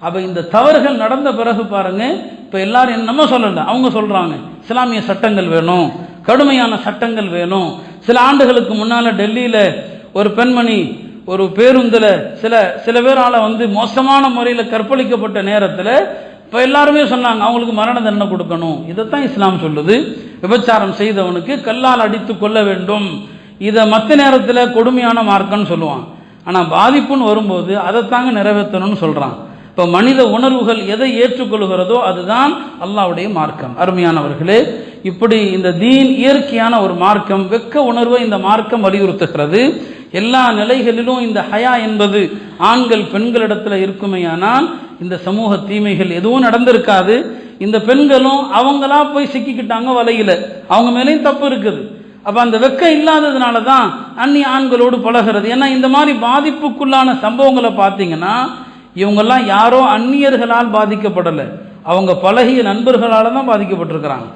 அப்போ இந்த தவறுகள் நடந்த பிறகு பாருங்க இப்போ எல்லாரும் என்ன- நம்ம சொல்லல அவங்க சொல்கிறாங்க இஸ்லாமிய சட்டங்கள் வேணும் கடுமையான சட்டங்கள் வேணும். சில ஆண்டுகளுக்கு முன்னால் டெல்லியில் ஒரு பெண்மணி ஒரு பேருந்தில் சில சில பேரால் வந்து மோசமான முறையில் கற்பழிக்கப்பட்ட நேரத்தில் இப்போ எல்லாருமே சொன்னாங்க அவங்களுக்கு மரண தண்டனை கொடுக்கணும். இதைத்தான் இஸ்லாம் சொல்லுது. விபச்சாரம் செய்தவனுக்கு கல்லால் அடித்து கொள்ள வேண்டும். இதை மற்ற நேரத்தில் கொடுமையான மார்க்கம்னு சொல்லுவான் ஆனால் பாதிப்புன்னு வரும்போது அதைத்தாங்க நிறைவேற்றணும்னு சொல்கிறான் இப்போ மனித உணர்வுகள் எதை ஏற்றுக்கொள்கிறதோ அதுதான் அல்லாவுடைய மார்க்கம். அருமையானவர்களே இப்படி இந்த தீன் இயற்கையான ஒரு மார்க்கம் வெக்க உணர்வை இந்த மார்க்கம் வலியுறுத்துகிறது. எல்லா நிலைகளிலும் இந்த ஹயா என்பது ஆண்கள் பெண்களிடத்தில் இருக்குமேயானால் இந்த சமூக தீமைகள் எதுவும் நடந்திருக்காது. இந்த பெண்களும் அவங்களா போய் சிக்கிக்கிட்டாங்க வலையில். அவங்க மேலேயும் தப்பு இருக்குது. அப்போ அந்த வெக்கம் இல்லாததுனால தான் அந்நிய ஆண்களோடு பழகிறது. ஏன்னா இந்த மாதிரி பாதிப்புக்குள்ளான சம்பவங்களை பார்த்தீங்கன்னா இவங்கெல்லாம் யாரோ அந்நியர்களால் பாதிக்கப்படலை. அவங்க பழகிய நண்பர்களால் தான் பாதிக்கப்பட்டிருக்கிறாங்க.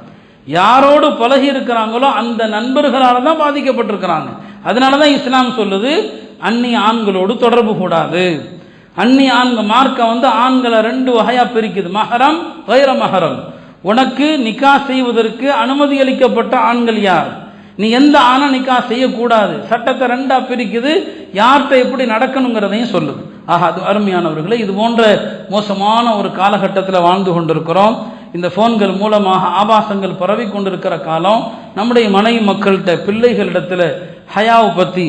யாரோடு பழகி இருக்கிறாங்களோ அந்த நண்பர்களால் தான் பாதிக்கப்பட்டிருக்கிறாங்க. அதனால தான் இஸ்லாம் சொல்லுது அந்நிய ஆண்களோடு தொடர்பு கூடாது. அந்நிய ஆண்கள் மார்க்கம் வந்து ஆண்களை ரெண்டு வகையாக பிரிக்குது. மகரம் வைர மஹரம். உனக்கு நிக்கா செய்வதற்கு அனுமதி அளிக்கப்பட்ட ஆண்கள் யார்? நீ எந்த ஆணை நிக்கா செய்யக்கூடாது. சட்டத்தை ரெண்டாக பிரிக்குது. யார்கிட்ட எப்படி நடக்கணுங்கிறதையும் சொல்லுது. ஆஹா அது அருமையானவர்களே இது போன்ற மோசமான ஒரு காலகட்டத்தில் வாழ்ந்து கொண்டிருக்கிறோம். இந்த ஃபோன்கள் மூலமாக ஆபாசங்கள் பரவி கொண்டிருக்கிற காலம் நம்முடைய மனைவி மக்கள்கிட்ட பிள்ளைகளிடத்தில் ஹயாவை பற்றி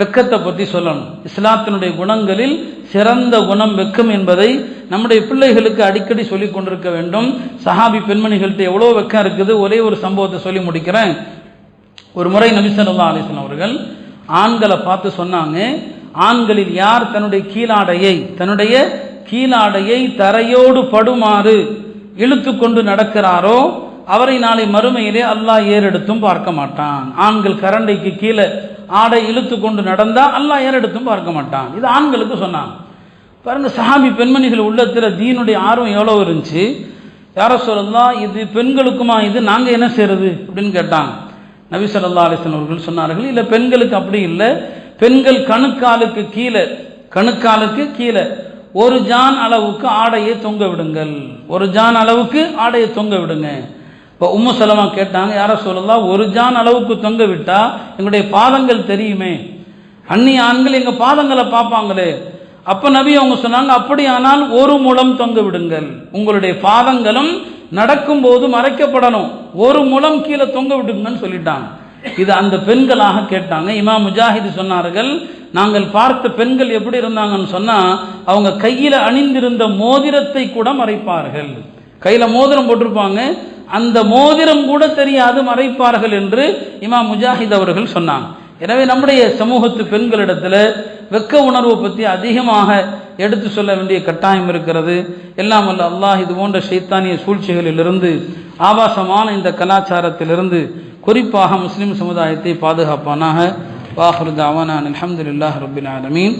வெக்கத்தை பற்றி சொல்லணும். இஸ்லாத்தினுடைய குணங்களில் சிறந்த குணம் வெக்கம் என்பதை நம்முடைய பிள்ளைகளுக்கு அடிக்கடி சொல்லிக் கொண்டிருக்க வேண்டும். சஹாபி பெண்மணிகள்கிட்ட எவ்வளோ வெக்கம் இருக்குது ஒரே ஒரு சம்பவத்தை சொல்லி முடிக்கிறேன். ஒரு முறை நபி ஸல்லல்லாஹு அவர்கள் ஆண்களை பார்த்து சொன்னாங்க ஆண்களில் யார் தன்னுடைய கீழாடையை தன்னுடைய கீழாடையை தரையோடு படுமாறு இழுத்து கொண்டு நடக்கிறாரோ அவரை நாளை மறுமையிலே அல்லாஹ் ஏறெடுத்தும் பார்க்க மாட்டான். ஆண்கள் கரண்டைக்கு கீழே ஆடை இழுத்து கொண்டு நடந்தால் அல்லாஹ் ஏறெடுத்தும் பார்க்க மாட்டான். இது ஆண்களுக்கு சொன்னான் பாருங்க சஹாபி பெண்மணிகள் உள்ளத்தில் தீனுடைய ஆர்வம் எவ்வளோ இருந்துச்சு? யார சொல்லலாம் இது பெண்களுக்குமா இது நாங்கள் என்ன செய்யறது? அப்படின்னு கேட்டாங்க. நபி சொல்லா அலைஹி அவர்கள் சொன்னார்கள் இல்லை பெண்களுக்கு அப்படி இல்லை. பெண்கள் கணுக்காலுக்கு கீழே கணுக்காலுக்கு கீழே. ஒரு ஜான் அளவுக்கு ஆடையை தொங்க விடுங்கள். ஒரு ஜான் அளவுக்கு ஆடையை தொங்க விடுங்க. இப்போ உம்மு சலமா கேட்டாங்க யார சொல்லலாம் ஒரு ஜான் அளவுக்கு தொங்க விட்டா எங்களுடைய பாதங்கள் தெரியுமே. அந்நிய ஆண்கள் எங்கள் பாதங்களை பார்ப்பாங்களே. அப்போ நபி அவங்க சொன்னாங்க அப்படியானால் ஒரு முளம் தொங்க விடுங்கள். உங்களுடைய பாதங்களும் நடக்கும்போது மறைக்கப்படணும். ஒரு முளம் கீழே தொங்க விடுங்கன்னு சொல்லிட்டாங்க. இது அந்த பெண்களாக கேட்டாங்க. இமாம் முஜாஹித் சொன்னார்கள் நாங்கள் பார்த்த பெண்கள் எப்படி இருந்தாங்கன்னு சொன்னால் அவங்க கையில் அணிந்திருந்த மோதிரத்தை கூட மறைப்பார்கள். கையில் மோதிரம் போட்டிருப்பாங்க. அந்த மோதிரம் கூட தெரியாது மறைப்பார்கள் என்று இமாம் முஜாஹித் அவர்கள் சொன்னாங்க. எனவே நம்முடைய சமூகத்து பெண்களிடத்தில் வெக்க உணர்வை பற்றி அதிகமாக எடுத்து சொல்ல வேண்டிய கட்டாயம் இருக்கிறது. எல்லாம் அல்ல அல்லாஹ் இது போன்ற சைத்தானிய சூழ்ச்சிகளிலிருந்து ஆபாசமான இந்த கலாச்சாரத்திலிருந்து குறிப்பாக முஸ்லீம் சமுதாயத்தை பாதுகாப்பானாக. வாஹரு தாவானான் அல்ஹம்துலில்லாஹ் ரபில் ஆலமீன்.